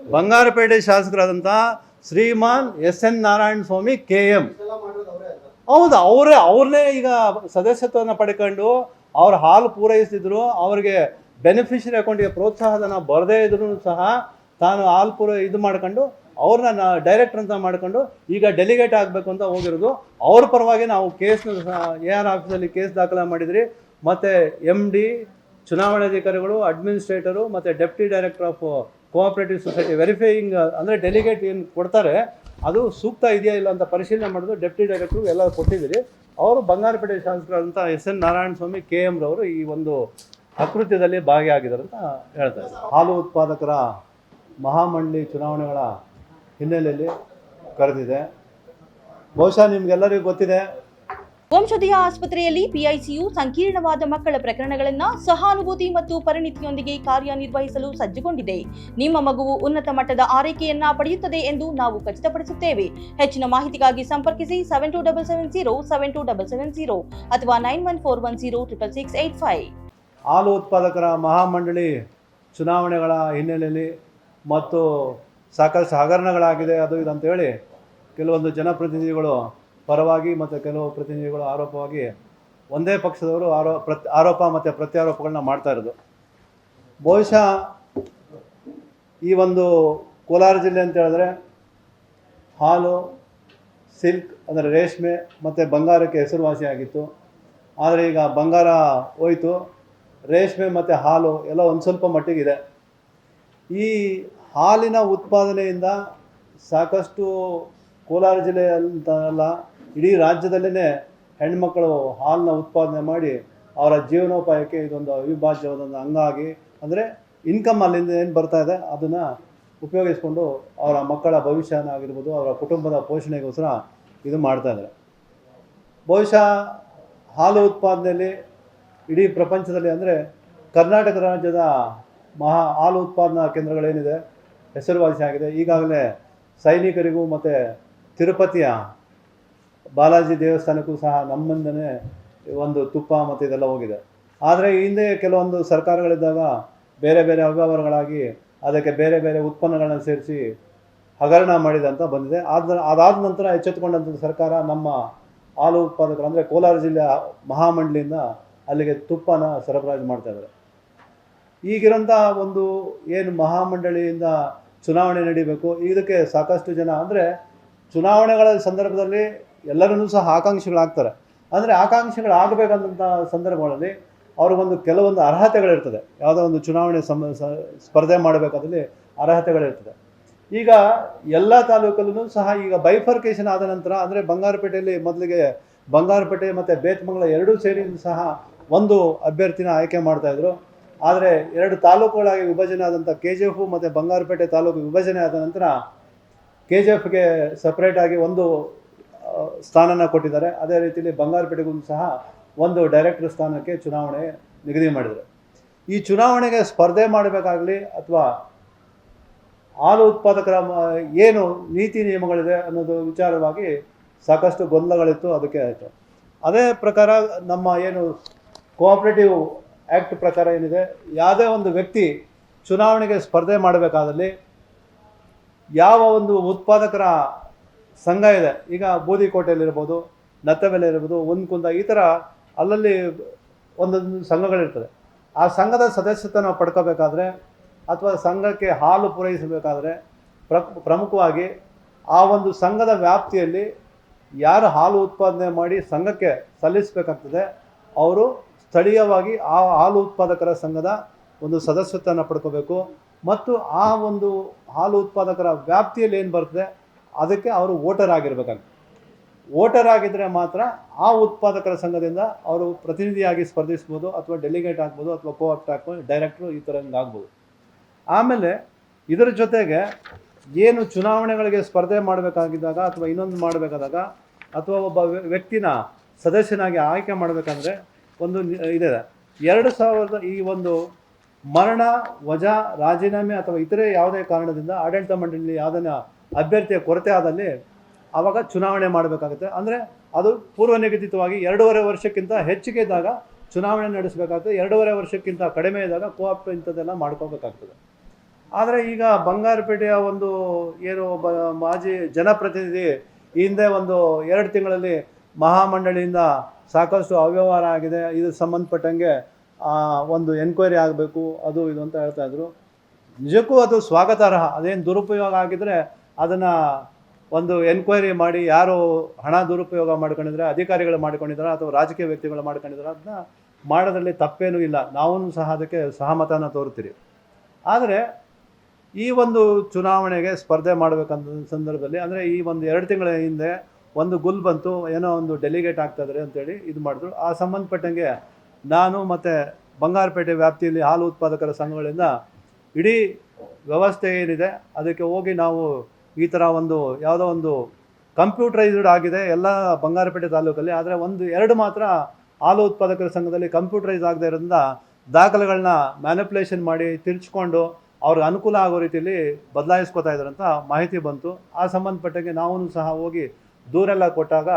Bangarpet ಶಾಸಕರಾದಂಥ Shriman S N Narayana Swamy K M. ಹೌದು, ಅವರೇ, ಅವ್ರನ್ನೇ ಈಗ ಸದಸ್ಯತ್ವವನ್ನು ಪಡ್ಕೊಂಡು ಅವ್ರ ಹಾಲು ಪೂರೈಸ್ತಿದ್ರು, ಅವ್ರಿಗೆ ಬೆನಿಫಿಷರಿ ಅಕೌಂಟಿಗೆ ಪ್ರೋತ್ಸಾಹಧನ ಬರದೇ ಇದ್ರು ಸಹ ತಾನು ಹಾಲು ಪೂರ, ಇದು ಮಾಡ್ಕೊಂಡು ಅವ್ರನ್ನ ಡೈರೆಕ್ಟರ್ ಅಂತ ಮಾಡ್ಕೊಂಡು ಈಗ ಡೆಲಿಗೇಟ್ ಆಗಬೇಕು ಅಂತ ಹೋಗಿರೋದು. ಅವ್ರ ಪರವಾಗಿ ನಾವು ಕೇಸ್ನ ಎ ಆರ್ ಆಫೀಸಲ್ಲಿ ಕೇಸ್ ದಾಖಲೆ ಮಾಡಿದ್ರಿ. ಮತ್ತು ಎಂ ಡಿ ಚುನಾವಣಾಧಿಕಾರಿಗಳು ಅಡ್ಮಿನಿಸ್ಟ್ರೇಟರು ಮತ್ತು deputy director of cooperative society verifying ಅಂದರೆ ಡೆಲಿಗೇಟ್ ಏನು ಕೊಡ್ತಾರೆ, ಅದು ಸೂಕ್ತ ಇದೆಯಾ ಇಲ್ಲ ಅಂತ ಪರಿಶೀಲನೆ ಮಾಡೋದು ಡೆಪ್ಟಿ ಡೈರೆಕ್ಟ್ರು ಎಲ್ಲ ಕೊಟ್ಟಿದ್ದೀರಿ. ಅವರು Bangarapete ಶಾಸಕರಾದಂಥ S N Narayana Swamy, K M ರವರು ಈ ಒಂದು ಅಕೃತ್ಯದಲ್ಲಿ ಭಾಗಿಯಾಗಿದ್ದಾರೆ ಅಂತ ಹೇಳ್ತಾರೆ. ಹಾಲು ಉತ್ಪಾದಕರ ಮಹಾಮಂಡಳಿ ಚುನಾವಣೆಗಳ ಹಿನ್ನೆಲೆಯಲ್ಲಿ ಕರೆದಿದೆ. ಬಹುಶಃ ನಿಮಗೆಲ್ಲರಿಗೂ ಗೊತ್ತಿದೆ ವಂಶೋದಯ ಆಸ್ಪತ್ರೆಯಲ್ಲಿ ಪಿಐಸಿಯು ಸಂಕೀರ್ಣವಾದ ಮಕ್ಕಳ ಪ್ರಕರಣಗಳನ್ನು ಸಹಾನುಭೂತಿ ಮತ್ತು ಪರಿಣಿತಿಯೊಂದಿಗೆ ಕಾರ್ಯನಿರ್ವಹಿಸಲು ಸಜ್ಜುಗೊಂಡಿದೆ. ನಿಮ್ಮ ಮಗುವು ಉನ್ನತ ಮಟ್ಟದ ಆರೈಕೆಯನ್ನ ಪಡೆಯುತ್ತದೆ ಎಂದು ನಾವು ಖಚಿತಪಡಿಸುತ್ತೇವೆ. ಹೆಚ್ಚಿನ ಮಾಹಿತಿಗಾಗಿ ಸಂಪರ್ಕಿಸಿ seven two double seven zero seven two double seven zero ಅಥವಾ nine one four one zero triple six eight five ಹಾಲು ಉತ್ಪಾದಕರ ಮಹಾಮಂಡಳಿ ಚುನಾವಣೆಗಳ ಹಿನ್ನೆಲೆಯಲ್ಲಿ ಮತ್ತು ಸಾಕಷ್ಟು ಹಗರಣಗಳಾಗಿದೆ ಅದು ಇದು ಅಂತೇಳಿ ಕೆಲವೊಂದು ಜನಪ್ರತಿನಿಧಿಗಳು ಪರವಾಗಿ ಮತ್ತು ಕೆಲವು ಪ್ರತಿನಿಧಿಗಳು ಆರೋಪವಾಗಿ ಒಂದೇ ಪಕ್ಷದವರು ಆರೋ ಪ್ರತ್, ಆರೋಪ ಮತ್ತು ಪ್ರತ್ಯಾರೋಪಗಳನ್ನ ಮಾಡ್ತಾ ಇರೋದು. ಬಹುಶಃ ಈ ಒಂದು ಕೋಲಾರ ಜಿಲ್ಲೆ ಅಂತ ಹೇಳಿದ್ರೆ ಹಾಲು, ಸಿಲ್ಕ್ ಅಂದರೆ ರೇಷ್ಮೆ ಮತ್ತು ಬಂಗಾರಕ್ಕೆ ಹೆಸರುವಾಸಿಯಾಗಿತ್ತು ಆದರೆ ಈಗ ಬಂಗಾರ ಹೋಯಿತು, ರೇಷ್ಮೆ ಮತ್ತು ಹಾಲು ಎಲ್ಲ ಒಂದು ಸ್ವಲ್ಪ ಮಟ್ಟಿಗಿದೆ. ಈ ಹಾಲಿನ ಉತ್ಪಾದನೆಯಿಂದ ಸಾಕಷ್ಟು ಕೋಲಾರ ಜಿಲ್ಲೆ ಅಂತ ಅಲ್ಲ ಇಡೀ ರಾಜ್ಯದಲ್ಲೇ ಹೆಣ್ಮಕ್ಕಳು ಹಾಲನ್ನ ಉತ್ಪಾದನೆ ಮಾಡಿ ಅವರ ಜೀವನೋಪಾಯಕ್ಕೆ ಇದೊಂದು ಅವಿಭಾಜ್ಯವಾದ ಒಂದು ಅಂಗ ಆಗಿ, ಅಂದರೆ ಇನ್ಕಮ್ ಅಲ್ಲಿಂದ ಏನು ಬರ್ತಾ ಇದೆ, ಅದನ್ನು ಉಪಯೋಗಿಸ್ಕೊಂಡು ಅವರ ಮಕ್ಕಳ ಭವಿಷ್ಯನ ಆಗಿರ್ಬೋದು, ಅವರ ಕುಟುಂಬದ ಪೋಷಣೆಗೋಸ್ಕರ ಇದು ಮಾಡ್ತಾ ಇದ್ದಾರೆ. ಬಹುಶಃ ಹಾಲು ಉತ್ಪಾದನೆಯಲ್ಲಿ ಇಡೀ ಪ್ರಪಂಚದಲ್ಲಿ ಅಂದರೆ ಕರ್ನಾಟಕ ರಾಜ್ಯದ ಮಹಾ ಹಾಲು ಉತ್ಪಾದನಾ ಕೇಂದ್ರಗಳೇನಿದೆ, ಹೆಸರುವಾಸಿಯಾಗಿದೆ. ಈಗಾಗಲೇ ಸೈನಿಕರಿಗೂ ಮತ್ತು ತಿರುಪತಿಯ ಬಾಲಾಜಿ ದೇವಸ್ಥಾನಕ್ಕೂ ಸಹ ನಮ್ಮಿಂದನೇ ಒಂದು ತುಪ್ಪ ಮತ್ತು ಇದೆಲ್ಲ ಹೋಗಿದೆ. ಆದರೆ ಹಿಂದೆ ಕೆಲವೊಂದು ಸರ್ಕಾರಗಳಿದ್ದಾಗ ಬೇರೆ ಬೇರೆ ಅವ್ಯವಹಾರಗಳಾಗಿ ಅದಕ್ಕೆ ಬೇರೆ ಬೇರೆ ಉತ್ಪನ್ನಗಳನ್ನು ಸೇರಿಸಿ ಹಗರಣ ಮಾಡಿದಂತ ಬಂದಿದೆ. ಆದ, ಅದಾದ ನಂತರ ಎಚ್ಚೆತ್ತುಕೊಂಡಂಥ ಸರ್ಕಾರ ನಮ್ಮ ಹಾಲು ಉತ್ಪಾದಕರು ಅಂದರೆ ಕೋಲಾರ ಜಿಲ್ಲೆಯ ಮಹಾಮಂಡಲಿಯಿಂದ ಅಲ್ಲಿಗೆ ತುಪ್ಪನ ಸರಬರಾಜು ಮಾಡ್ತಾ ಇದ್ದಾರೆ. ಈಗಿರೋಂಥ ಒಂದು ಏನು ಮಹಾಮಂಡಳಿಯಿಂದ ಚುನಾವಣೆ ನಡೀಬೇಕು, ಇದಕ್ಕೆ ಸಾಕಷ್ಟು ಜನ ಅಂದರೆ ಚುನಾವಣೆಗಳ ಸಂದರ್ಭದಲ್ಲಿ ಎಲ್ಲರೂ ಸಹ ಆಕಾಂಕ್ಷಿಗಳಾಗ್ತಾರೆ. ಅಂದರೆ ಆಕಾಂಕ್ಷಿಗಳಾಗಬೇಕಂತ ಸಂದರ್ಭಗಳಲ್ಲಿ ಅವ್ರಿಗೊಂದು ಕೆಲವೊಂದು ಅರ್ಹತೆಗಳಿರ್ತದೆ. ಯಾವುದೋ ಒಂದು ಚುನಾವಣೆ ಸಮ ಸ್ಪರ್ಧೆ ಮಾಡಬೇಕಾದಲ್ಲಿ ಅರ್ಹತೆಗಳಿರ್ತದೆ. ಈಗ ಎಲ್ಲ ತಾಲೂಕಲ್ಲೂ ಸಹ ಈಗ ಬೈಫರ್ಕೇಶನ್ ಆದ ನಂತರ ಅಂದರೆ ಬಂಗಾರಪೇಟೆಯಲ್ಲಿ ಮೊದಲಿಗೆ ಬಂಗಾರಪೇಟೆ ಮತ್ತು ಬೇತ್ಮಂಗಲ ಎರಡೂ ಸೇರಿ ಸಹ ಒಂದು ಅಭ್ಯರ್ಥಿನ ಆಯ್ಕೆ ಮಾಡ್ತಾಯಿದ್ರು ಆದರೆ ಎರಡು ತಾಲೂಕುಗಳಾಗಿ ವಿಭಜನೆ ಆದಂಥ ಕೆ ಜಿ ಎಫ್ ಮತ್ತು ಬಂಗಾರಪೇಟೆ ತಾಲೂಕು ವಿಭಜನೆ ಆದ ನಂತರ ಕೆ ಜಿ ಎಫ್ಗೆ ಸಪ್ರೇಟಾಗಿ ಒಂದು ಸ್ಥಾನನ ಕೊಟ್ಟಿದ್ದಾರೆ. ಅದೇ ರೀತಿಯಲ್ಲಿ ಬಂಗಾರಪೇಟೆಗೂ ಸಹ ಒಂದು ಡೈರೆಕ್ಟರ್ ಸ್ಥಾನಕ್ಕೆ ಚುನಾವಣೆ ನಿಗದಿ ಮಾಡಿದರು ಈ ಚುನಾವಣೆಗೆ ಸ್ಪರ್ಧೆ ಮಾಡಬೇಕಾಗಲಿ ಅಥವಾ ಹಾಲು ಉತ್ಪಾದಕರ ಏನು ನೀತಿ ನಿಯಮಗಳಿದೆ ಅನ್ನೋದು ವಿಚಾರವಾಗಿ ಸಾಕಷ್ಟು ಗೊಂದಲಗಳಿತ್ತು, ಅದಕ್ಕೆ ಆಯಿತು. ಅದೇ ಪ್ರಕಾರ ನಮ್ಮ ಏನು ಕೋಆಪರೇಟಿವ್ ಆ್ಯಕ್ಟ್ ಪ್ರಕಾರ ಏನಿದೆ, ಯಾವುದೇ ಒಂದು ವ್ಯಕ್ತಿ ಚುನಾವಣೆಗೆ ಸ್ಪರ್ಧೆ ಮಾಡಬೇಕಾದಲ್ಲಿ ಯಾವ ಒಂದು ಉತ್ಪಾದಕರ ಸಂಘ ಇದೆ. ಈಗ ಬೂದಿಕೋಟೆಯಲ್ಲಿರ್ಬೋದು ನತ್ತಬೆಲೆ ಇರ್ಬೋದು ಕುಂದ ಈ ಥರ ಅಲ್ಲಲ್ಲಿ ಒಂದೊಂದು ಸಂಘಗಳಿರ್ತದೆ. ಆ ಸಂಘದ ಸದಸ್ಯತ್ವ ನಾವು ಪಡ್ಕೋಬೇಕಾದ್ರೆ ಅಥವಾ ಸಂಘಕ್ಕೆ ಹಾಲು ಪೂರೈಸಬೇಕಾದ್ರೆ ಪ್ರ ಪ್ರಮುಖವಾಗಿ ಆ ಒಂದು ಸಂಘದ ವ್ಯಾಪ್ತಿಯಲ್ಲಿ ಯಾರು ಹಾಲು ಉತ್ಪಾದನೆ ಮಾಡಿ ಸಂಘಕ್ಕೆ ಸಲ್ಲಿಸಬೇಕಾಗ್ತದೆ. ಅವರು ಸ್ಥಳೀಯವಾಗಿ ಆ ಹಾಲು ಉತ್ಪಾದಕರ ಸಂಘದ ಒಂದು ಸದಸ್ಯತ್ವನ ಪಡ್ಕೋಬೇಕು. ಮತ್ತು ಆ ಒಂದು ಹಾಲು ಉತ್ಪಾದಕರ ವ್ಯಾಪ್ತಿಯಲ್ಲಿ ಏನು ಬರ್ತದೆ? ಅದಕ್ಕೆ ಅವರು ವೋಟರ್ ಆಗಿರ್ಬೇಕಾಗ್ತದೆ ವೋಟರ್ ಆಗಿದ್ದರೆ ಮಾತ್ರ ಆ ಉತ್ಪಾದಕರ ಸಂಘದಿಂದ ಅವರು ಪ್ರತಿನಿಧಿಯಾಗಿ ಸ್ಪರ್ಧಿಸ್ಬೋದು ಅಥವಾ ಡೆಲಿಗೇಟ್ ಆಗ್ಬೋದು ಅಥವಾ ಕೋಆಪ್ಟ್ ಆಗ್ಬೋದು, ಡೈರೆಕ್ಟ್ರು ಈ ಥರ ಆಗ್ಬೋದು. ಆಮೇಲೆ ಇದರ ಜೊತೆಗೆ ಏನು ಚುನಾವಣೆಗಳಿಗೆ ಸ್ಪರ್ಧೆ ಮಾಡಬೇಕಾಗಿದ್ದಾಗ ಅಥವಾ ಇನ್ನೊಂದು ಮಾಡಬೇಕಾದಾಗ ಅಥವಾ ಒಬ್ಬ ವ್ಯ- ವ್ಯಕ್ತಿನ ಸದಸ್ಯನಾಗಿ ಆಯ್ಕೆ ಮಾಡಬೇಕಂದ್ರೆ ಒಂದು ಇದೆ. ಎರಡು ಸಾವಿರದ ಈ ಒಂದು ಮರಣ, ವಜಾ, ರಾಜೀನಾಮೆ ಅಥವಾ ಇತರೆ ಯಾವುದೇ ಕಾರಣದಿಂದ ಆಡಳಿತ ಮಂಡಳಿ ಯಾವುದನ್ನ ಅಭ್ಯರ್ಥಿಯ ಕೊರತೆ ಆದಲ್ಲಿ ಆವಾಗ ಚುನಾವಣೆ ಮಾಡಬೇಕಾಗುತ್ತೆ. ಅಂದರೆ ಅದು ಪೂರ್ವ ನಿಗದಿತವಾಗಿ ಎರಡೂವರೆ ವರ್ಷಕ್ಕಿಂತ ಹೆಚ್ಚಿಗೆ ಇದ್ದಾಗ ಚುನಾವಣೆ ನಡೆಸಬೇಕಾಗ್ತದೆ ಎರಡೂವರೆ ವರ್ಷಕ್ಕಿಂತ ಕಡಿಮೆ ಇದ್ದಾಗ ಕೋಆಪ್ ಇಂಥದ್ದೆಲ್ಲ ಮಾಡ್ಕೋಬೇಕಾಗ್ತದೆ. ಆದರೆ ಈಗ ಬಂಗಾರಪೇಟೆಯ ಒಂದು ಏನು ಒಬ್ಬ ಮಾಜಿ ಜನಪ್ರತಿನಿಧಿ ಹಿಂದೆ ಒಂದು ಎರಡು ತಿಂಗಳಲ್ಲಿ ಮಹಾಮಂಡಳಿಯಿಂದ ಸಾಕಷ್ಟು ಅವ್ಯವಹಾರ ಆಗಿದೆ. ಇದು ಸಂಬಂಧಪಟ್ಟಂಗೆ ಒಂದು ಎನ್ಕ್ವೈರಿ ಆಗಬೇಕು, ಅದು ಇದು ಅಂತ ಹೇಳ್ತಾ ಇದ್ರು. ನಿಜಕ್ಕೂ ಅದು ಸ್ವಾಗತಾರ್ಹ. ಅದೇನು ದುರುಪಯೋಗ ಆಗಿದ್ರೆ ಅದನ್ನು ಒಂದು ಎನ್ಕ್ವೈರಿ ಮಾಡಿ ಯಾರು ಹಣ ದುರುಪಯೋಗ ಮಾಡ್ಕೊಂಡಿದ್ರೆ ಅಧಿಕಾರಿಗಳು ಮಾಡ್ಕೊಂಡಿದ್ದಾರೆ ಅಥವಾ ರಾಜಕೀಯ ವ್ಯಕ್ತಿಗಳು ಮಾಡ್ಕೊಂಡಿದ್ದಾರೆ, ಅದನ್ನ ಮಾಡೋದ್ರಲ್ಲಿ ತಪ್ಪೇನೂ ಇಲ್ಲ. ನಾವೂ ಸಹ ಅದಕ್ಕೆ ಸಹಮತನ ತೋರುತ್ತೀರಿ. ಆದರೆ ಈ ಒಂದು ಚುನಾವಣೆಗೆ ಸ್ಪರ್ಧೆ ಮಾಡಬೇಕಂತ ಸಂದರ್ಭದಲ್ಲಿ, ಅಂದರೆ ಈ ಒಂದು ಎರಡು ತಿಂಗಳ ಹಿಂದೆ ಒಂದು ಗುಲ್ ಬಂತು, ಏನೋ ಒಂದು ಡೆಲಿಗೇಟ್ ಆಗ್ತಾ ಇದ್ದಾರೆ ಅಂತೇಳಿ ಇದು ಮಾಡಿದ್ರು. ಆ ಸಂಬಂಧಪಟ್ಟಂಗೆ ನಾನು ಮತ್ತು ಬಂಗಾರಪೇಟೆ ವ್ಯಾಪ್ತಿಯಲ್ಲಿ ಹಾಲು ಉತ್ಪಾದಕರ ಸಂಘಗಳಿಂದ ಇಡೀ ವ್ಯವಸ್ಥೆ ಏನಿದೆ, ಅದಕ್ಕೆ ಹೋಗಿ ನಾವು ಈ ಥರ ಒಂದು ಯಾವುದೋ ಒಂದು ಕಂಪ್ಯೂಟರೈಸ್ಡ್ ಆಗಿದೆ, ಎಲ್ಲ ಬಂಗಾರಪೇಟೆ ತಾಲೂಕಲ್ಲಿ, ಆದರೆ ಒಂದು ಎರಡು ಮಾತ್ರ ಹಾಲು ಉತ್ಪಾದಕರ ಸಂಘದಲ್ಲಿ ಕಂಪ್ಯೂಟರೈಸ್ ಆಗದೆ ಇರೋದ್ರಿಂದ ದಾಖಲೆಗಳನ್ನ ಮ್ಯಾನಿಪ್ಯುಲೇಷನ್ ಮಾಡಿ ತಿರ್ಚ್ಕೊಂಡು ಅವ್ರಿಗೆ ಅನುಕೂಲ ಆಗೋ ರೀತಿಯಲ್ಲಿ ಬದಲಾಯಿಸ್ಕೊತಾ ಇದ್ದಾರೆ ಅಂತ ಮಾಹಿತಿ ಬಂತು. ಆ ಸಂಬಂಧಪಟ್ಟಂಗೆ ನಾವು ಸಹ ಹೋಗಿ ದೂರೆಲ್ಲ ಕೊಟ್ಟಾಗ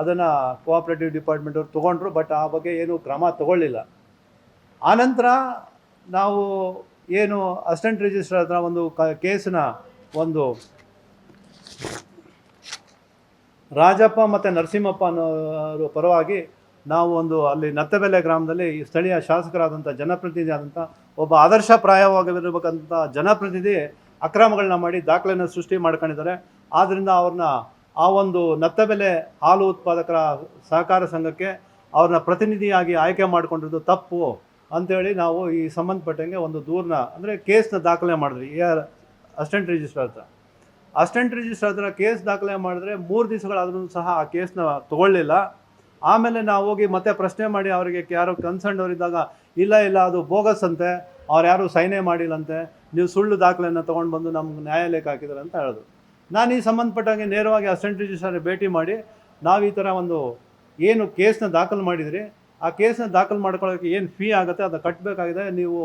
ಅದನ್ನು ಕೋಆಪ್ರೇಟಿವ್ ಡಿಪಾರ್ಟ್ಮೆಂಟ್ ಅವ್ರು ತೊಗೊಂಡ್ರು ಬಟ್ ಆ ಬಗ್ಗೆ ಏನು ಕ್ರಮ ತಗೊಳ್ಳಿಲ್ಲ. ಆನಂತರ ನಾವು ಏನು ಅಸಿಸ್ಟೆಂಟ್ ರಿಜಿಸ್ಟ್ರಾರ್ ಹತ್ರ ಒಂದು ಕ ಕೇಸನ್ನ ಒಂದು ರಾಜಪ್ಪ ಮತ್ತು ನರಸಿಂಹಪ್ಪ ಅನ್ನೋರ ಪರವಾಗಿ ನಾವು ಒಂದು ಅಲ್ಲಿ ನತ್ತಬೆಲೆ ಗ್ರಾಮದಲ್ಲಿ ಸ್ಥಳೀಯ ಶಾಸಕರಾದಂಥ ಜನಪ್ರತಿನಿಧಿ ಆದಂಥ ಒಬ್ಬ ಆದರ್ಶ ಆದರ್ಶಪ್ರಾಯವಾಗಿರಬೇಕಂತ ಜನಪ್ರತಿನಿಧಿ ಅಕ್ರಮಗಳನ್ನ ಮಾಡಿ ದಾಖಲೆಯನ್ನು ಸೃಷ್ಟಿ ಮಾಡ್ಕೊಂಡಿದ್ದಾರೆ. ಆದ್ದರಿಂದ ಅವ್ರನ್ನ ಆ ಒಂದು ನತ್ತಬೆಲೆ ಹಾಲು ಉತ್ಪಾದಕರ ಸಹಕಾರ ಸಂಘಕ್ಕೆ ಅವ್ರನ್ನ ಪ್ರತಿನಿಧಿಯಾಗಿ ಆಯ್ಕೆ ಮಾಡಿಕೊಂಡಿರೋದು ತಪ್ಪು ಅಂತೇಳಿ ನಾವು ಈ ಸಂಬಂಧಪಟ್ಟಂಗೆ ಒಂದು ದೂರನ್ನ ಅಂದರೆ ಕೇಸನ್ನ ದಾಖಲೆ ಮಾಡಿದ್ವಿ. ಎ ಆರ್ ಅಸಿಸ್ಟೆಂಟ್ ರಿಜಿಸ್ಟ್ರಾರ್ ಹತ್ರ. ಅಸಿಸ್ಟೆಂಟ್ ರಿಜಿಸ್ಟ್ರಾರ್ ಹತ್ರ ಕೇಸ್ ದಾಖಲೆ ಮಾಡಿದ್ರೆ ಮೂರು ದಿವಸಗಳಾದ್ರೂ ಸಹ ಆ ಕೇಸ್ನ ತಗೊಳ್ಳಿಲ್ಲ. ಆಮೇಲೆ ನಾವು ಹೋಗಿ ಮತ್ತೆ ಪ್ರಶ್ನೆ ಮಾಡಿ ಅವರಿಗೆ ಯಾರು ಕನ್ಸರ್ನ್ ಅವರಿದ್ದಾಗ, ಇಲ್ಲ ಇಲ್ಲ, ಅದು ಬೋಗಸ್ ಅಂತೆ, ಅವ್ರು ಯಾರು ಸೈನೇ ಮಾಡಿಲ್ಲಂತೆ, ನೀವು ಸುಳ್ಳು ದಾಖಲೆಯನ್ನು ತೊಗೊಂಡು ಬಂದು ನಮ್ಗೆ ನ್ಯಾಯಾಲಯಕ್ಕೆ ಹಾಕಿದ್ದಾರೆ ಅಂತ ಹೇಳಿದ್ರು ನಾನು ಈ ಸಂಬಂಧಪಟ್ಟಂಗೆ ನೇರವಾಗಿ ಅಸ್ಟೆಂಟ್ ರಿಜಿಸ್ಟ್ರಾರ್ ಭೇಟಿ ಮಾಡಿ, ನಾವು ಈ ಥರ ಒಂದು ಏನು ಕೇಸ್ನ ದಾಖಲು ಮಾಡಿದ್ರಿ, ಆ ಕೇಸ್ನ ದಾಖಲು ಮಾಡ್ಕೊಳ್ಳೋಕ್ಕೆ ಏನು ಫೀ ಆಗುತ್ತೆ, ಅದು ಕಟ್ಟಬೇಕಾಗಿದೆ ನೀವು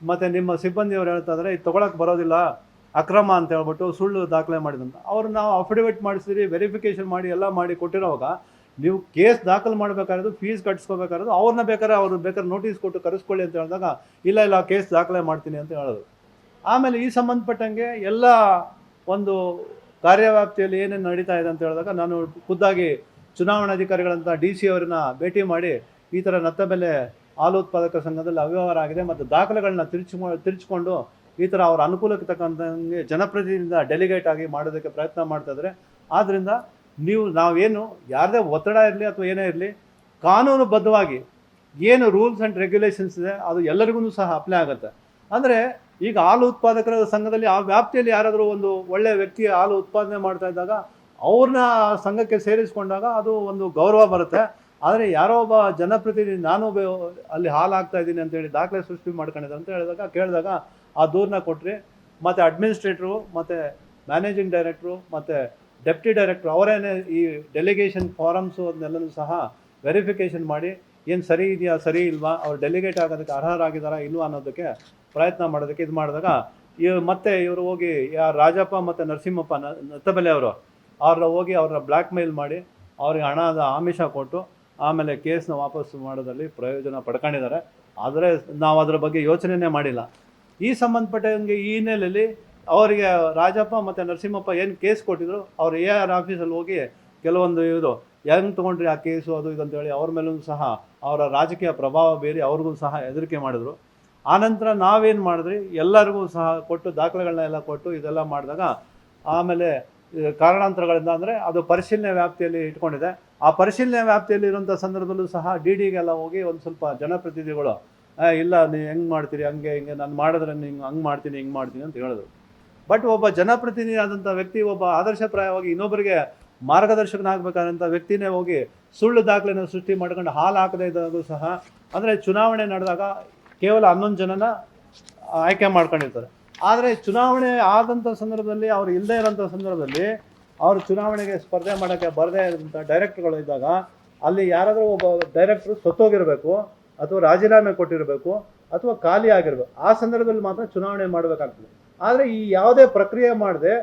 ಮತ್ತು ನಿಮ್ಮ ಸಿಬ್ಬಂದಿಯವರು ಹೇಳ್ತಾ ಇದ್ದಾರೆ ಇದು ತೊಗೊಳಕ್ಕೆ ಬರೋದಿಲ್ಲ ಅಕ್ರಮ ಅಂತ ಹೇಳ್ಬಿಟ್ಟು ಸುಳ್ಳು ದಾಖಲೆ ಮಾಡಿದಂತ. ಅವ್ರು ನಾವು ಅಫಿಡವಿಟ್ ಮಾಡಿಸಿರಿ ವೆರಿಫಿಕೇಷನ್ ಮಾಡಿ, ಎಲ್ಲ ಮಾಡಿ ಕೊಟ್ಟಿರೋವಾಗ ನೀವು ಕೇಸ್ ದಾಖಲು ಮಾಡಬೇಕಾಗಿರೋದು ಫೀಸ್ ಕಟ್ಸ್ಕೋಬೇಕಾಗಿರೋದು ಅವ್ರನ್ನ ಬೇಕಾದ್ರೆ ಅವ್ರು ಬೇಕಾದ್ರೆ ನೋಟಿಸ್ ಕೊಟ್ಟು ಕರೆಸ್ಕೊಳ್ಳಿ ಅಂತ ಹೇಳಿದಾಗ, ಇಲ್ಲ ಇಲ್ಲ, ಕೇಸ್ ದಾಖಲೆ ಮಾಡ್ತೀನಿ ಅಂತ ಹೇಳೋದು. ಆಮೇಲೆ ಈ ಸಂಬಂಧಪಟ್ಟಂಗೆ ಎಲ್ಲ ಒಂದು ಕಾರ್ಯವ್ಯಾಪ್ತಿಯಲ್ಲಿ ಏನೇನು ನಡೀತಾ ಇದೆ ಅಂತ ಹೇಳಿದಾಗ, ನಾನು ಖುದ್ದಾಗಿ ಚುನಾವಣಾಧಿಕಾರಿಗಳಂತ ಡಿ ಸಿ ಅವರನ್ನ ಭೇಟಿ ಮಾಡಿ ಈ ಥರ ನತ್ತಬೆಲೆ ಹಾಲು ಉತ್ಪಾದಕ ಸಂಘದಲ್ಲಿ ಅವ್ಯವಹಾರ ಆಗಿದೆ ಮತ್ತು ದಾಖಲೆಗಳನ್ನ ತಿರುಚಿ, ತಿರುಚಿಕೊಂಡು ಈ ಥರ ಅವರ ಅನುಕೂಲಕ್ಕೆ ತಕ್ಕಂಥಂಗೆ ಜನಪ್ರತಿನಿಧಿಯಿಂದ ಡೆಲಿಗೇಟ್ ಆಗಿ ಮಾಡೋದಕ್ಕೆ ಪ್ರಯತ್ನ ಮಾಡ್ತಾ ಇದ್ದಾರೆ ಆದ್ದರಿಂದ ನೀವು, ನಾವೇನು, ಯಾರದೇ ಒತ್ತಡ ಇರಲಿ ಅಥವಾ ಏನೇ ಇರಲಿ, ಕಾನೂನುಬದ್ಧವಾಗಿ ಏನು ರೂಲ್ಸ್ ಆ್ಯಂಡ್ ರೆಗ್ಯುಲೇಷನ್ಸ್ ಇದೆ, ಅದು ಎಲ್ಲರಿಗೂ ಸಹ ಅಪ್ಲೈ ಆಗುತ್ತೆ. ಅಂದರೆ ಈಗ ಹಾಲು ಉತ್ಪಾದಕರ ಸಂಘದಲ್ಲಿ, ಆ ವ್ಯಾಪ್ತಿಯಲ್ಲಿ ಯಾರಾದರೂ ಒಂದು ಒಳ್ಳೆಯ ವ್ಯಕ್ತಿ ಹಾಲು ಉತ್ಪಾದನೆ ಮಾಡ್ತಾ ಇದ್ದಾಗ, ಅವ್ರನ್ನ ಸಂಘಕ್ಕೆ ಸೇರಿಸ್ಕೊಂಡಾಗ ಅದು ಒಂದು ಗೌರವ ಬರುತ್ತೆ. ಆದರೆ ಯಾರೋ ಒಬ್ಬ ಜನಪ್ರತಿನಿಧಿ, ನಾನು ಅಲ್ಲಿ ಹಾಲು ಹಾಕ್ತಾ ಇದ್ದೀನಿ ಅಂತೇಳಿ ದಾಖಲೆ ಸೃಷ್ಟಿ ಮಾಡ್ಕೊಂಡಿದ್ದೆ ಅಂತ ಹೇಳಿದಾಗ, ಕೇಳಿದಾಗ ಆ ದೂರನ್ನ ಕೊಟ್ಟರೆ ಮತ್ತು ಅಡ್ಮಿನಿಸ್ಟ್ರೇಟ್ರು ಮತ್ತು ಮ್ಯಾನೇಜಿಂಗ್ ಡೈರೆಕ್ಟ್ರು ಮತ್ತು ಡೆಪ್ಟಿ ಡೈರೆಕ್ಟ್ರು ಅವರೇನೇ ಈ ಡೆಲಿಗೇಷನ್ ಫಾರಮ್ಸು ಅದನ್ನೆಲ್ಲನೂ ಸಹ ವೆರಿಫಿಕೇಷನ್ ಮಾಡಿ ಏನು ಸರಿ ಇದೆಯಾ, ಸರಿ ಇಲ್ವಾ, ಅವ್ರು ಡೆಲಿಗೇಟ್ ಆಗೋದಕ್ಕೆ ಅರ್ಹರಾಗಿದ್ದಾರಾ ಇಲ್ವಾ ಅನ್ನೋದಕ್ಕೆ ಪ್ರಯತ್ನ ಮಾಡೋದಕ್ಕೆ ಇದು ಮಾಡಿದಾಗ ಇವ್ ಮತ್ತೆ ಇವರು ಹೋಗಿ ಯಾರು ರಾಜಪ್ಪ ಮತ್ತು ನರಸಿಂಹಪ್ಪ ನತ್ತಬಲೆ ಅವರು ಅವ್ರನ್ನ ಹೋಗಿ ಅವ್ರನ್ನ ಬ್ಲ್ಯಾಕ್ ಮೇಲ್ ಮಾಡಿ ಅವ್ರಿಗೆ ಹಣದ ಆಮಿಷ ಕೊಟ್ಟು ಆಮೇಲೆ ಕೇಸ್ನ ವಾಪಸ್ಸು ಮಾಡೋದ್ರಲ್ಲಿ ಪ್ರಯೋಜನ ಪಡ್ಕೊಂಡಿದ್ದಾರೆ. ಆದರೆ ನಾವು ಅದರ ಬಗ್ಗೆ ಯೋಚನೆನೇ ಮಾಡಿಲ್ಲ. ಈ ಸಂಬಂಧಪಟ್ಟಂಗೆ ಈ ಹಿನ್ನೆಲೆಯಲ್ಲಿ ಅವರಿಗೆ ರಾಜಪ್ಪ ಮತ್ತು ನರಸಿಂಹಪ್ಪ ಏನು ಕೇಸ್ ಕೊಟ್ಟಿದ್ರು ಅವ್ರು ಎ ಆರ್ ಆಫೀಸಲ್ಲಿ ಹೋಗಿ ಕೆಲವೊಂದು ಇದು ಹೆಂಗೆ ತೊಗೊಂಡ್ರಿ ಆ ಕೇಸು ಅದು ಇದು ಅಂತೇಳಿ ಅವ್ರ ಮೇಲೂ ಸಹ ಅವರ ರಾಜಕೀಯ ಪ್ರಭಾವ ಬೀರಿ ಅವ್ರಿಗೂ ಸಹ ಹೆದರಿಕೆ ಮಾಡಿದ್ರು. ಆನಂತರ ನಾವೇನು ಮಾಡಿದ್ರಿ ಎಲ್ಲರಿಗೂ ಸಹ ಕೊಟ್ಟು ದಾಖಲೆಗಳನ್ನ ಎಲ್ಲ ಕೊಟ್ಟು ಇದೆಲ್ಲ ಮಾಡಿದಾಗ ಆಮೇಲೆ ಕಾರಣಾಂತರಗಳಿಂದ ಅಂದರೆ ಅದು ಪರಿಶೀಲನೆ ವ್ಯಾಪ್ತಿಯಲ್ಲಿ ಇಟ್ಕೊಂಡಿದೆ. ಆ ಪರಿಶೀಲನೆ ವ್ಯಾಪ್ತಿಯಲ್ಲಿ ಇರುವಂಥ ಸಂದರ್ಭದಲ್ಲೂ ಸಹ ಡಿ ಡಿಗೆಲ್ಲ ಹೋಗಿ ಒಂದು ಸ್ವಲ್ಪ ಜನಪ್ರತಿನಿಧಿಗಳು "ಆ, ಇಲ್ಲ, ನೀವು ಹೆಂಗೆ ಮಾಡ್ತೀರಿ, ಹಂಗೆ, ಹಿಂಗೆ, ನಾನು ಮಾಡಿದ್ರೆ ಹಿಂಗೆ ಹಂಗೆ ಮಾಡ್ತೀನಿ, ಹಿಂಗೆ ಮಾಡ್ತೀನಿ ಅಂತ ಹೇಳಿದ್ರು ಬಟ್ ಒಬ್ಬ ಜನಪ್ರತಿನಿಧಿ ಆದಂಥ ವ್ಯಕ್ತಿ, ಒಬ್ಬ ಆದರ್ಶಪ್ರಾಯವಾಗಿ ಇನ್ನೊಬ್ಬರಿಗೆ ಮಾರ್ಗದರ್ಶಕನಾಗಬೇಕಾದಂಥ ವ್ಯಕ್ತಿನೇ ಹೋಗಿ ಸುಳ್ಳು ದಾಖಲೆನ ಸೃಷ್ಟಿ ಮಾಡ್ಕೊಂಡು ಹಾಲು ಹಾಕದೇ ಇದ್ದಾಗೂ ಸಹ, ಅಂದರೆ ಚುನಾವಣೆ ನಡೆದಾಗ ಕೇವಲ ಹನ್ನೊಂದು ಜನನ ಆಯ್ಕೆ ಮಾಡ್ಕೊಂಡಿರ್ತಾರೆ. ಆದರೆ ಚುನಾವಣೆ ಆದಂಥ ಸಂದರ್ಭದಲ್ಲಿ, ಅವ್ರು ಇಲ್ಲದೇ ಇರೋಂಥ ಸಂದರ್ಭದಲ್ಲಿ, ಅವರು ಚುನಾವಣೆಗೆ ಸ್ಪರ್ಧೆ ಮಾಡೋಕ್ಕೆ ಬರದೇ ಇರೋಂಥ ಡೈರೆಕ್ಟ್ರುಗಳು ಇದ್ದಾಗ, ಅಲ್ಲಿ ಯಾರಾದರೂ ಒಬ್ಬ ಡೈರೆಕ್ಟ್ರು ಸತ್ತೋಗಿರಬೇಕು. ಅಥವಾ ರಾಜೀನಾಮೆ ಕೊಟ್ಟಿರಬೇಕು ಅಥವಾ ಖಾಲಿ ಆಗಿರಬೇಕು, ಆ ಸಂದರ್ಭದಲ್ಲಿ ಮಾತ್ರ ಚುನಾವಣೆ ಮಾಡಬೇಕಾಗ್ತದೆ. ಆದರೆ ಈ ಯಾವುದೇ ಪ್ರಕ್ರಿಯೆ ಮಾಡದೆ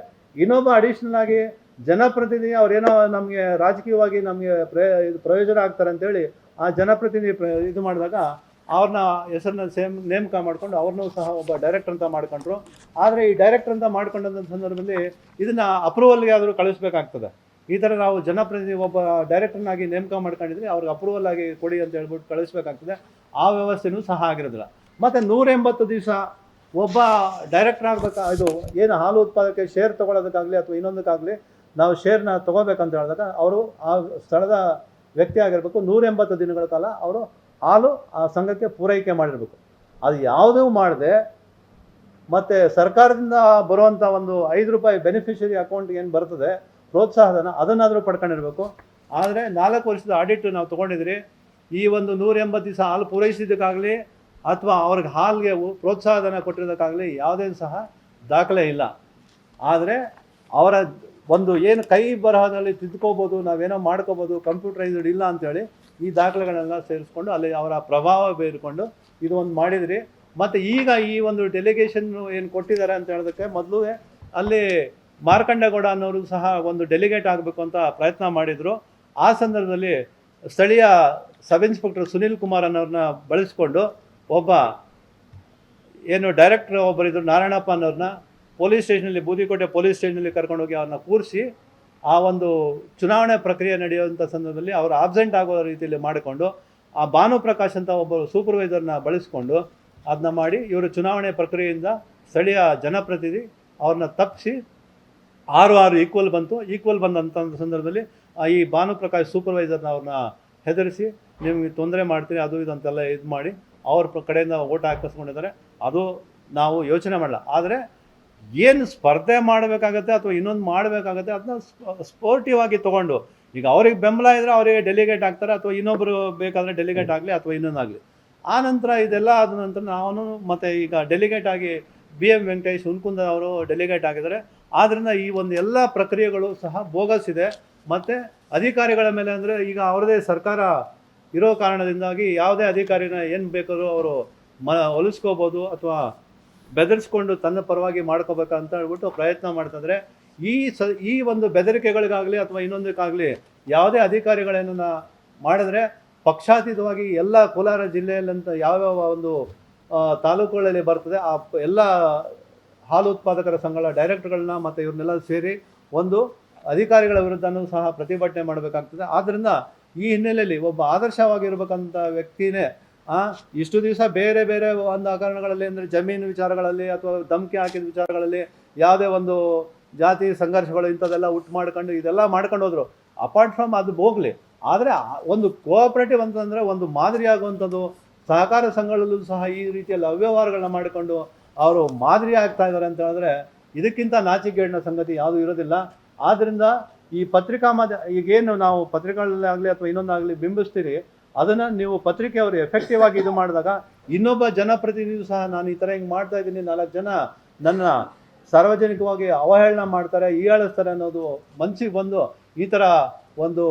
ಇನ್ನೊಬ್ಬ ಅಡಿಷ್ನಲ್ ಆಗಿ ಜನಪ್ರತಿನಿಧಿ ಅವರೇನೋ ನಮಗೆ ರಾಜಕೀಯವಾಗಿ ನಮಗೆ ಪ್ರಯೋಜನ ಆಗ್ತಾರೆ ಅಂತೇಳಿ ಆ ಜನಪ್ರತಿನಿಧಿ ಪ್ರ, ಇದು ಮಾಡಿದಾಗ ಅವ್ರನ್ನ ಹೆಸರನ್ನ ಸೇಮ್ ನೇಮಕ ಮಾಡ್ಕೊಂಡು ಅವ್ರನ್ನೂ ಸಹ ಒಬ್ಬ ಡೈರೆಕ್ಟರ್ ಅಂತ ಮಾಡ್ಕೊಂಡ್ರು. ಆದರೆ ಈ ಡೈರೆಕ್ಟರ್ ಅಂತ ಮಾಡ್ಕೊಂಡಂಥ ಸಂದರ್ಭದಲ್ಲಿ ಇದನ್ನು ಅಪ್ರೂವಲ್ಗೆ ಆದರೂ ಕಳಿಸ್ಬೇಕಾಗ್ತದೆ. ಈ ಥರ ನಾವು ಜನಪ್ರತಿನಿಧಿ ಒಬ್ಬ ಡೈರೆಕ್ಟರ್ನಾಗಿ ನೇಮಕ ಮಾಡ್ಕೊಂಡಿದ್ರೆ ಅವ್ರಿಗೆ ಅಪ್ರೂವಲ್ ಆಗಿ ಕೊಡಿ ಅಂತ ಹೇಳ್ಬಿಟ್ಟು ಕಳಿಸ್ಬೇಕಾಗ್ತದೆ. ಆ ವ್ಯವಸ್ಥೆನೂ ಸಹ ಆಗಿರೋದಿಲ್ಲ. ಮತ್ತು ನೂರ ಎಂಬತ್ತು ದಿವಸ ಒಬ್ಬ ಡೈರೆಕ್ಟರ್ ಆಗಬೇಕಾ, ಇದು ಏನು ಹಾಲು ಉತ್ಪಾದಕ ಶೇರ್ ತೊಗೊಳೋದಕ್ಕಾಗಲಿ ಅಥವಾ ಇನ್ನೊಂದಕ್ಕಾಗಲಿ ನಾವು ಶೇರ್ನ ತೊಗೋಬೇಕಂತ ಹೇಳಿದಾಗ ಅವರು ಆ ಸ್ಥಳದ ವ್ಯಕ್ತಿ ಆಗಿರಬೇಕು. ನೂರ ಎಂಬತ್ತು ದಿನಗಳ ಕಾಲ ಅವರು ಹಾಲು ಆ ಸಂಘಕ್ಕೆ ಪೂರೈಕೆ ಮಾಡಿರಬೇಕು. ಅದು ಯಾವುದೂ ಮಾಡದೆ ಮತ್ತು ಸರ್ಕಾರದಿಂದ ಬರುವಂಥ ಒಂದು ಐದು ರೂಪಾಯಿ ಬೆನಿಫಿಷರಿ ಅಕೌಂಟ್ಗೆ ಏನು ಬರ್ತದೆ ಪ್ರೋತ್ಸಾಹಧನ ಅದನ್ನಾದರೂ ಪಡ್ಕೊಂಡಿರಬೇಕು. ಆದರೆ ನಾಲ್ಕು ವರ್ಷದ ಆಡಿಟ್ ನಾವು ತೊಗೊಂಡಿದ್ರಿ. ಈ ಒಂದು ನೂರ ಎಂಬತ್ತು ದಿವಸ ಹಾಲು ಪೂರೈಸಿದ್ದಕ್ಕಾಗಲಿ ಅಥವಾ ಅವ್ರಿಗೆ ಹಾಲಿಗೆ ಪ್ರೋತ್ಸಾಹಧನ ಕೊಟ್ಟಿರೋದಕ್ಕಾಗಲಿ ಯಾವುದೇ ಸಹ ದಾಖಲೆ ಇಲ್ಲ. ಆದರೆ ಅವರ ಒಂದು ಏನು ಕೈ ಬರಹದಲ್ಲಿ ತಿದ್ಕೋಬೋದು, ನಾವೇನೋ ಮಾಡ್ಕೋಬೋದು ಕಂಪ್ಯೂಟರೈಸ್ಡ್ ಇಲ್ಲ ಅಂಥೇಳಿ ಈ ದಾಖಲೆಗಳನ್ನೆಲ್ಲ ಸೇರಿಸ್ಕೊಂಡು ಅಲ್ಲಿ ಅವರ ಪ್ರಭಾವ ಬೀರಿಕೊಂಡು ಇದು ಒಂದು ಮಾಡಿದ್ರಿ. ಮತ್ತು ಈಗ ಈ ಒಂದು ಡೆಲಿಗೇಷನ್ ಏನು ಕೊಟ್ಟಿದ್ದಾರೆ ಅಂತ ಹೇಳೋದಕ್ಕೆ ಮೊದಲು ಅಲ್ಲಿ ಮಾರ್ಕಂಡಗೌಡ ಅನ್ನೋರು ಸಹ ಒಂದು ಡೆಲಿಗೇಟ್ ಆಗಬೇಕು ಅಂತ ಪ್ರಯತ್ನ ಮಾಡಿದರು. ಆ ಸಂದರ್ಭದಲ್ಲಿ ಸ್ಥಳೀಯ ಸಬ್ ಇನ್ಸ್ಪೆಕ್ಟರ್ ಸುನೀಲ್ ಕುಮಾರ್ ಅನ್ನೋರನ್ನ ಬಳಸಿಕೊಂಡು ಒಬ್ಬ ಏನು ಡೈರೆಕ್ಟರ್ ಒಬ್ಬರಿದ್ರು ನಾರಾಯಣಪ್ಪ ಅನ್ನೋರನ್ನ ಪೊಲೀಸ್ ಸ್ಟೇಷನಲ್ಲಿ ಬೂದಿಕೋಟೆ ಪೊಲೀಸ್ ಸ್ಟೇಷನಲ್ಲಿ ಕರ್ಕೊಂಡೋಗಿ ಅವ್ರನ್ನ ಕೂರಿಸಿ ಆ ಒಂದು ಚುನಾವಣೆ ಪ್ರಕ್ರಿಯೆ ನಡೆಯುವಂಥ ಸಂದರ್ಭದಲ್ಲಿ ಅವರು ಆಬ್ಸೆಂಟ್ ಆಗೋ ರೀತಿಯಲ್ಲಿ ಮಾಡಿಕೊಂಡು ಆ ಭಾನುಪ್ರಕಾಶ್ ಅಂತ ಒಬ್ಬ ಸೂಪರ್ವೈಸರ್ನ ಬಳಸಿಕೊಂಡು ಅದನ್ನ ಮಾಡಿ ಇವರು ಚುನಾವಣೆ ಪ್ರಕ್ರಿಯೆಯಿಂದ ಸ್ಥಳೀಯ ಜನಪ್ರತಿನಿಧಿ ಅವ್ರನ್ನ ತಪ್ಪಿಸಿ ಆರು ಆರು ಈಕ್ವಲ್ ಬಂತು. ಈಕ್ವಲ್ ಬಂದಂಥ ಸಂದರ್ಭದಲ್ಲಿ ಈ ಭಾನುಪ್ರಕಾಶ್ ಸೂಪರ್ವೈಸರ್ನ ಅವ್ರನ್ನ ಹೆದರಿಸಿ, ನಿಮಗೆ ತೊಂದರೆ ಮಾಡ್ತೀನಿ ಅದು ಇದು ಅಂತೆಲ್ಲ ಇದು ಮಾಡಿ ಅವ್ರ ಕಡೆಯಿಂದ ಓಟ್ ಹಾಕಿಸ್ಕೊಂಡಿದ್ದಾರೆ. ಅದು ನಾವು ಯೋಚನೆ ಮಾಡಲ್ಲ ಆದರೆ ಏನು ಸ್ಪರ್ಧೆ ಮಾಡಬೇಕಾಗತ್ತೆ ಅಥವಾ ಇನ್ನೊಂದು ಮಾಡಬೇಕಾಗತ್ತೆ ಅದನ್ನ ಸ್ಪೋರ್ಟಿವ್ ಆಗಿ ತೊಗೊಂಡು. ಈಗ ಅವ್ರಿಗೆ ಬೆಂಬಲ ಇದ್ದರೆ ಅವರಿಗೆ ಡೆಲಿಗೇಟ್ ಆಗ್ತಾರೆ ಅಥವಾ ಇನ್ನೊಬ್ಬರು ಬೇಕಾದರೆ ಡೆಲಿಗೇಟ್ ಆಗಲಿ ಅಥವಾ ಇನ್ನೊಂದಾಗಲಿ ಆ ನಂತರ ಇದೆಲ್ಲ ಆದ ನಂತರ ನಾನು ಮತ್ತು ಈಗ ಡೆಲಿಗೇಟ್ ಆಗಿ ಬಿ ಎಂ ವೆಂಕಟೇಶ್ ಹುನ್ಕುಂದ ಅವರು ಡೆಲಿಗೇಟ್ ಆಗಿದ್ದಾರೆ. ಆದ್ದರಿಂದ ಈ ಒಂದು ಎಲ್ಲ ಪ್ರಕ್ರಿಯೆಗಳು ಸಹ ಬೋಗಸ್ ಇದೆ ಮತ್ತು ಅಧಿಕಾರಿಗಳ ಮೇಲೆ ಅಂದರೆ ಈಗ ಅವರದೇ ಸರ್ಕಾರ ಇರೋ ಕಾರಣದಿಂದಾಗಿ ಯಾವುದೇ ಅಧಿಕಾರಿನ ಏನು ಬೇಕಾದರೂ ಅವರು ಮ, ಹೊಲಿಸ್ಕೋಬೋದು ಅಥವಾ ಬೆದರಿಸ್ಕೊಂಡು ತನ್ನ ಪರವಾಗಿ ಮಾಡ್ಕೋಬೇಕಂತ ಹೇಳ್ಬಿಟ್ಟು ಪ್ರಯತ್ನ ಮಾಡ್ತಂದರೆ ಈ ಸ, ಈ ಒಂದು ಬೆದರಿಕೆಗಳಿಗಾಗಲಿ ಅಥವಾ ಇನ್ನೊಂದಕ್ಕಾಗಲಿ ಯಾವುದೇ ಅಧಿಕಾರಿಗಳೇನನ್ನು ಮಾಡಿದ್ರೆ ಪಕ್ಷಾತೀತವಾಗಿ ಎಲ್ಲ ಕೋಲಾರ ಜಿಲ್ಲೆಯಲ್ಲಂತ ಯಾವ್ಯಾವ ಒಂದು ತಾಲೂಕುಗಳಲ್ಲಿ ಬರ್ತದೆ, ಆ, ಎಲ್ಲ ಹಾಲು ಉತ್ಪಾದಕರ ಸಂಘಗಳ ಡೈರೆಕ್ಟರ್ಗಳನ್ನ ಮತ್ತು ಇವ್ರನ್ನೆಲ್ಲ ಸೇರಿ ಒಂದು ಅಧಿಕಾರಿಗಳ ವಿರುದ್ಧನೂ ಸಹ ಪ್ರತಿಭಟನೆ ಮಾಡಬೇಕಾಗ್ತದೆ. ಆದ್ದರಿಂದ ಈ ಹಿನ್ನೆಲೆಯಲ್ಲಿ ಒಬ್ಬ ಆದರ್ಶವಾಗಿರ್ಬೇಕಂತ ವ್ಯಕ್ತಿನೇ ಇಷ್ಟು ದಿವಸ ಬೇರೆ ಬೇರೆ ಒಂದು ಹಗರಣಗಳಲ್ಲಿ ಅಂದರೆ ಜಮೀನು ವಿಚಾರಗಳಲ್ಲಿ ಅಥವಾ ಧಮಕಿ ಹಾಕಿದ ವಿಚಾರಗಳಲ್ಲಿ ಯಾವುದೇ ಒಂದು ಜಾತಿ ಸಂಘರ್ಷಗಳು ಇಂಥದ್ದೆಲ್ಲ ಉಟ್ಟು ಮಾಡ್ಕೊಂಡು ಇದೆಲ್ಲ ಮಾಡ್ಕೊಂಡು ಹೋದರು. ಅಪಾರ್ಟ್ ಫ್ರಮ್ ಅದು ಹೋಗ್ಲಿ. ಆದರೆ ಒಂದು ಕೋಆಪರೇಟಿವ್ ಅಂತಂದರೆ ಒಂದು ಮಾದರಿಯಾಗುವಂಥದ್ದು, ಸಹಕಾರ ಸಂಘಗಳಲ್ಲೂ ಸಹ ಈ ರೀತಿಯಲ್ಲಿ ಅವ್ಯವಹಾರಗಳನ್ನ ಮಾಡಿಕೊಂಡು ಅವರು ಮಾದರಿ ಆಗ್ತಾ ಇದ್ದಾರೆ ಅಂತ ಹೇಳಿದ್ರೆ ಇದಕ್ಕಿಂತ ನಾಚಿಕೆಗೇಡಿನ ಸಂಗತಿ ಯಾವುದೂ ಇರೋದಿಲ್ಲ. ಆದ್ದರಿಂದ ಈ ಪತ್ರಿಕಾ ಮಾಧ್ಯ ಈಗೇನು ನಾವು ಪತ್ರಿಕೆಗಳಲ್ಲಿ ಆಗಲಿ ಅಥವಾ ಇನ್ನೊಂದಾಗಲಿ ಬಿಂಬಿಸ್ತೀರಿ, ಅದನ್ನು ನೀವು ಪತ್ರಿಕೆಯವರು ಎಫೆಕ್ಟಿವ್ ಆಗಿ ಇದು ಮಾಡಿದಾಗ ಇನ್ನೊಬ್ಬ ಜನಪ್ರತಿನಿಧಿಯು ಸಹ ನಾನು ಈ ಥರ ಹಿಂಗೆ ಮಾಡ್ತಾ ಇದ್ದೀನಿ, ನಾಲ್ಕು ಜನ ನನ್ನ ಸಾರ್ವಜನಿಕವಾಗಿ ಅವಹೇಳನ ಮಾಡ್ತಾರೆ ಹೀಯಾಳಿಸ್ತಾರೆ ಅನ್ನೋದು ಮನಸ್ಸಿಗೆ ಬಂದು ಈ ಥರ ಒಂದು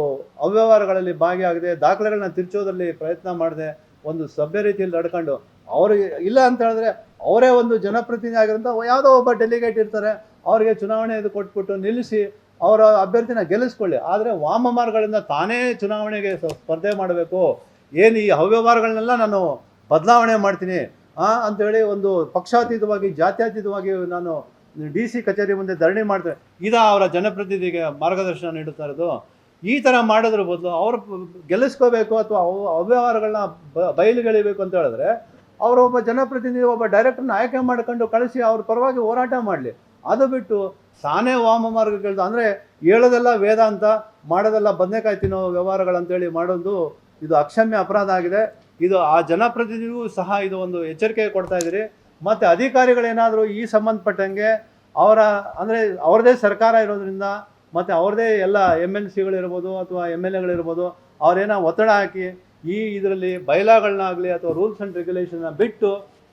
ಅವ್ಯವಹಾರಗಳಲ್ಲಿ ಭಾಗಿಯಾಗಿದೆ, ದಾಖಲೆಗಳನ್ನ ತಿರ್ಚೋದ್ರಲ್ಲಿ ಪ್ರಯತ್ನ ಮಾಡದೆ, ಒಂದು ಸಭ್ಯ ರೀತಿಯಲ್ಲಿ ನಡ್ಕೊಂಡು, ಅವರು ಇಲ್ಲ ಅಂತ ಹೇಳಿದ್ರೆ ಅವರೇ ಒಂದು ಜನಪ್ರತಿನಿಧಿ ಆಗಿರೋಂಥ ಯಾವುದೋ ಒಬ್ಬ ಡೆಲಿಗೇಟ್ ಇರ್ತಾರೆ, ಅವರಿಗೆ ಚುನಾವಣೆ ಇದು ಕೊಟ್ಬಿಟ್ಟು ನಿಲ್ಲಿಸಿ ಅವರ ಅಭ್ಯರ್ಥಿನ ಗೆಲ್ಲಿಸ್ಕೊಳ್ಳಿ. ಆದರೆ ವಾಮಮಾರ್ಗಳಿಂದ ತಾನೇ ಚುನಾವಣೆಗೆ ಸ್ಪರ್ಧೆ ಮಾಡಬೇಕು. ಏನು ಈ ಅವ್ಯವಹಾರಗಳನ್ನೆಲ್ಲ ನಾನು ಬದಲಾವಣೆ ಮಾಡ್ತೀನಿ, ಆ ಅಂತೇಳಿ ಒಂದು ಪಕ್ಷಾತೀತವಾಗಿ, ಜಾತ್ಯಾತೀತವಾಗಿ ನಾನು ಡಿ ಸಿ ಕಚೇರಿ ಮುಂದೆ ಧರಣಿ ಮಾಡ್ತಾರೆ ಇದಾ ಅವರ ಜನಪ್ರತಿನಿಧಿಗೆ ಮಾರ್ಗದರ್ಶನ ನೀಡುತ್ತಾ ಇರೋದು. ಈ ಥರ ಮಾಡೋದ್ರ ಬದಲು ಅವರು ಗೆಲ್ಲಿಸ್ಕೋಬೇಕು ಅಥವಾ ಅವ್ ಅವ್ಯವಹಾರಗಳನ್ನ ಬಯಲುಗೆಳಿಬೇಕು ಅಂತ ಹೇಳಿದ್ರೆ ಅವರು ಒಬ್ಬ ಜನಪ್ರತಿನಿಧಿ, ಒಬ್ಬ ಡೈರೆಕ್ಟರ್ನ ಆಯ್ಕೆ ಮಾಡ್ಕೊಂಡು ಕಳಿಸಿ ಅವ್ರ ಪರವಾಗಿ ಹೋರಾಟ ಮಾಡಲಿ. ಅದು ಬಿಟ್ಟು ತಾನೇ ವಾಮ ಮಾರ್ಗಗಳು ಅಂದರೆ ಹೇಳೋದೆಲ್ಲ ವೇದಾಂತ, ಮಾಡೋದೆಲ್ಲ ಬದನೆಕಾಯಿ ತಿನ್ನೋ ವ್ಯವಹಾರಗಳಂತೇಳಿ ಮಾಡೋದು ಇದು ಅಕ್ಷಮ್ಯ ಅಪರಾಧ ಆಗಿದೆ. ಇದು ಆ ಜನಪ್ರತಿನಿಧಿಗೂ ಸಹ ಇದು ಒಂದು ಎಚ್ಚರಿಕೆ ಕೊಡ್ತಾ ಇದ್ದೀರಿ. ಮತ್ತು ಅಧಿಕಾರಿಗಳೇನಾದರೂ ಈ ಸಂಬಂಧಪಟ್ಟಂಗೆ ಅವರ ಅಂದರೆ ಅವ್ರದ್ದೇ ಸರ್ಕಾರ ಇರೋದ್ರಿಂದ, ಮತ್ತು ಅವ್ರದ್ದೇ ಎಲ್ಲ ಎಂ ಎಲ್ ಸಿಗಳಿರ್ಬೋದು ಅಥವಾ ಎಂ ಎಲ್ ಎಗಳಿರ್ಬೋದು ಅವ್ರೇನೋ ಒತ್ತಡ ಹಾಕಿ ಈ ಇದರಲ್ಲಿ ಬೈಲಾಗಳನ್ನಾಗಲಿ ಅಥವಾ ರೂಲ್ಸ್ ಆ್ಯಂಡ್ ರೆಗ್ಯುಲೇಷನ್ನ ಬಿಟ್ಟು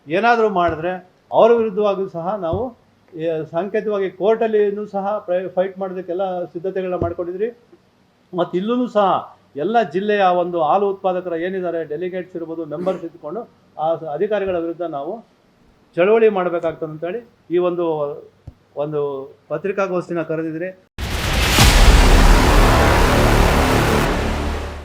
ಏನಾದರೂ ಮಾಡಿದ್ರೆ ಅವರ ವಿರುದ್ಧವಾಗಿಯೂ ಸಹ ನಾವು ಸಾಂಕೇತಿಕವಾಗಿ ಕೋರ್ಟಲ್ಲಿಯೂ ಸಹ ಪ್ರೈ, ಫೈಟ್ ಮಾಡೋದಕ್ಕೆಲ್ಲ ಸಿದ್ಧತೆಗಳನ್ನ ಮಾಡ್ಕೊಂಡಿದ್ರಿ. ಮತ್ತು ಇಲ್ಲೂ ಸಹ ಎಲ್ಲ ಜಿಲ್ಲೆಯ ಒಂದು ಹಾಲು ಉತ್ಪಾದಕರ ಏನಿದ್ದಾರೆ ಡೆಲಿಗೇಟ್ಸ್ ಇರ್ಬೋದು ಮೆಂಬರ್ಸ್ ಇದ್ಕೊಂಡು ಆ ಅಧಿಕಾರಿಗಳ ವಿರುದ್ಧ ನಾವು ಚಳವಳಿ ಮಾಡಬೇಕಾಗ್ತದೆ ಅಂತೇಳಿ ಈ ಒಂದು ಒಂದು ಪತ್ರಿಕಾಗೋಷ್ಠಿನ ಕರೆದಿದ್ರಿ.